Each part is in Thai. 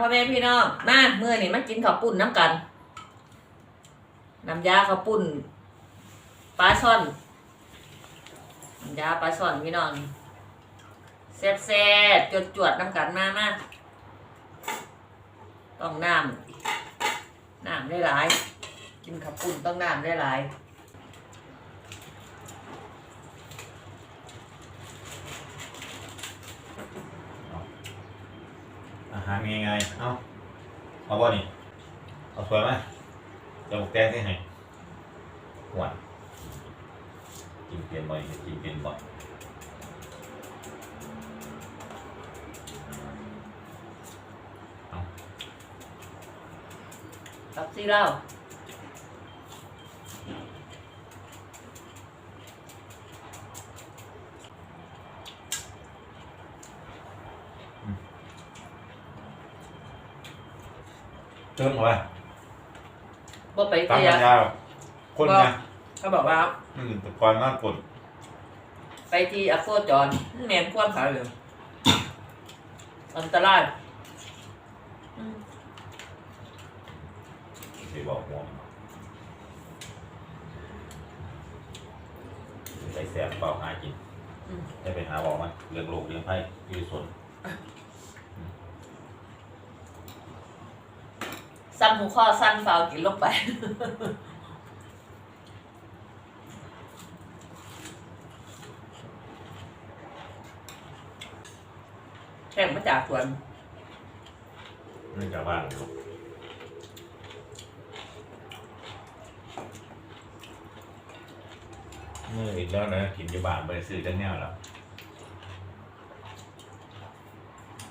พ่อแม่พี่น้องมาเมื่อนี่มากินข้าวปุ้นน้ำกันน้ำยาข้าวปุ้นปลาช่อนน้ำยาปลาช่อนพี่น้องแซ่บแซ่บจวดจวดน้ำกันมามาต้องน้ำน้ำได้หลาย กินข้าวปุ้นต้องน้ำได้หลาย อาหารง่ายๆเอาเอาบ่นี่เอาสวยไหมจะหมกแดงที่ไหนหวานกินเปลี่ยนบ่อยกินเปลี่ยนบ่อยเอากับซีเหล้า เจิ้งเอาไว้บ่ไปตามเตีย ปัญญาคนนะเขาบอกว่าอืมแต่ก่อนมากกดไปที่อโคจรแมนคว่ำขาเลยอันตรายอืมสิบอกห่วงใส่แสบเปล่าหากินอืมจะไปหาบอกมันเรื่องโลกเรื่องไพ่อยู่สน ซ้ำหูข้อสั้นฟาวกินลงไป แข่งมาจากสวนเรื่จากบ้านเมื่ออีกแล้วนะกินอยู่บ้านไปซื้อจังแนวแล้ว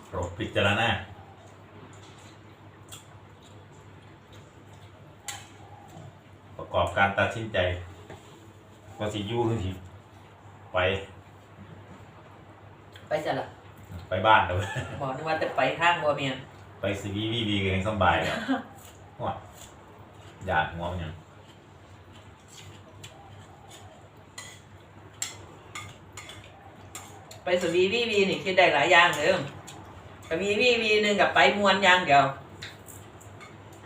โปรดพิจารณาประ กอบการตัดสินใจว่าสิอยู่หรือสิไปไปจะละไปบ้านเด้อบอกนึกว่าจะไปทางบัวเมียนไปซีวีวีวีกันยังสำบายแล้วว้าอยากงอมยังไปสวีวีวีนี่คิดได้หลายอย่างเลยสวีวีวีหนึ่งกับไปมวนอย่างเดียว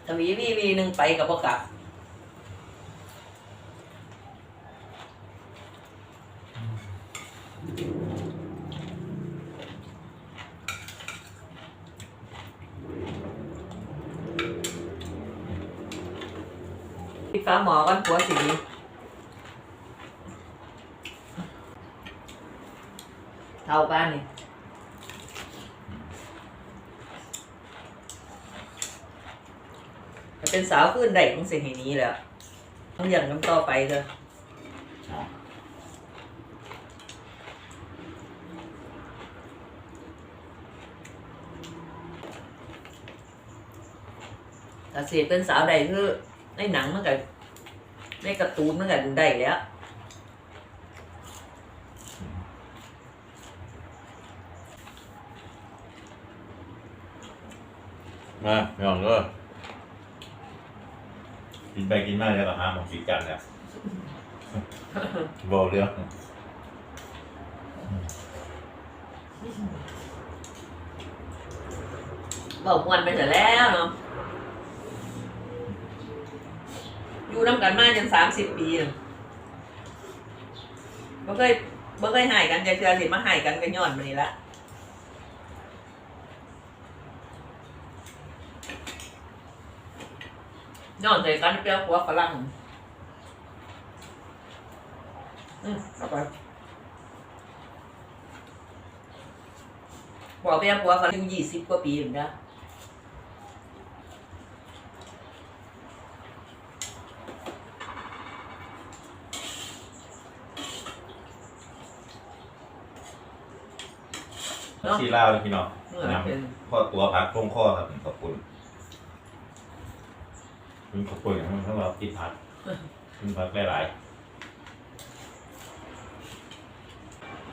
สวีวีวีหนึ่งไปกับพวกกลับ พี่ฟ้าหมอกันผัวสีเท่าบ้านนี่จะเป็นสาวขึ้นได้ของสิ่งนี้แล้วต้องอย่างน้ำต่อไปเถอะแต่เสียเป็นสาวใดคือ ในหนังมันก็ในการ์ตูนมันก็ได้แล้วมาไม่ออกเลยกินไปกินมาแล้วก็หาหมกสีกันแล้วบอกเรื่องบอกมวนไปเสร็จแล้วเนาะ อยู่น้ำกันมาจนสามสิบปีเนาะบ่เคยบ่เคยหายกันจะเชื่อสิมาหายกันกันย้อนมานี่ละย้อนใจกันเปรี้ยวหัวฝรั่งอืมเอาไปบอกเปรี้ยวหัวฝรั่งอายุยี่สิบกว่าปีเหมือนกันเนาะชีล่าวเลยพี่น้องเมื่อเป็นข้อตัวพักโครงข้อครับขอบคุณคุณขอบคุณอย่างทั้งเราที่พักคุณพักหลายๆ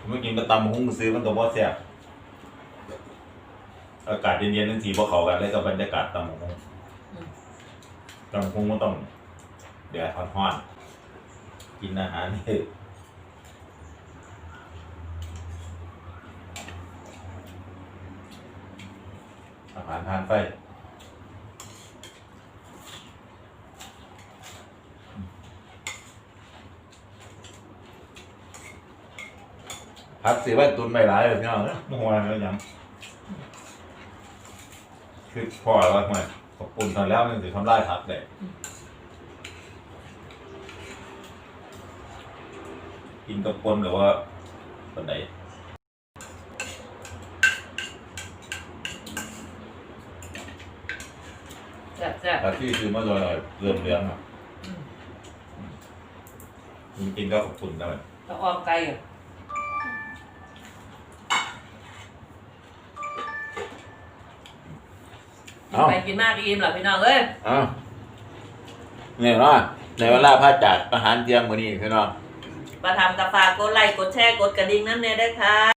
เมื่อกินกระตำหุ้งซื้อมันตัวบอสแซ่บอากาศเย็นๆนั่นสีพวกเขากันเลยกับบรรยากาศตำหุ้งตำหุ้งก็ต้องเดี๋ยวทอนๆกินอาหารนี่ ผ่านทานไฟพักสิไว้ตุนไม่หลายเลยพี่น้องนะเมื่อวแล้วยังคือพอแล้วทำไงขอบคุณตอนแล้วมันจะทำลายพักเลยกินกับปนหรือว่าปันไหน แซ่บแซ่บถ้าที่คือมาโดยเริ่มเลี้ยงอะกินก็ขอบคุณได้ตะออมไก่อยู่เอ้าไปกินมากอิ่มเหรอพี่น้องเอ้ยเอ้าเนี่ยเนาะในเวลาพระจากอาหารเที่ยงวันนี้พี่น้องมาทำกับฝากกดไลค์กดแชร์กดกระดิ่งน้ำเนี่ยได้ค่ะ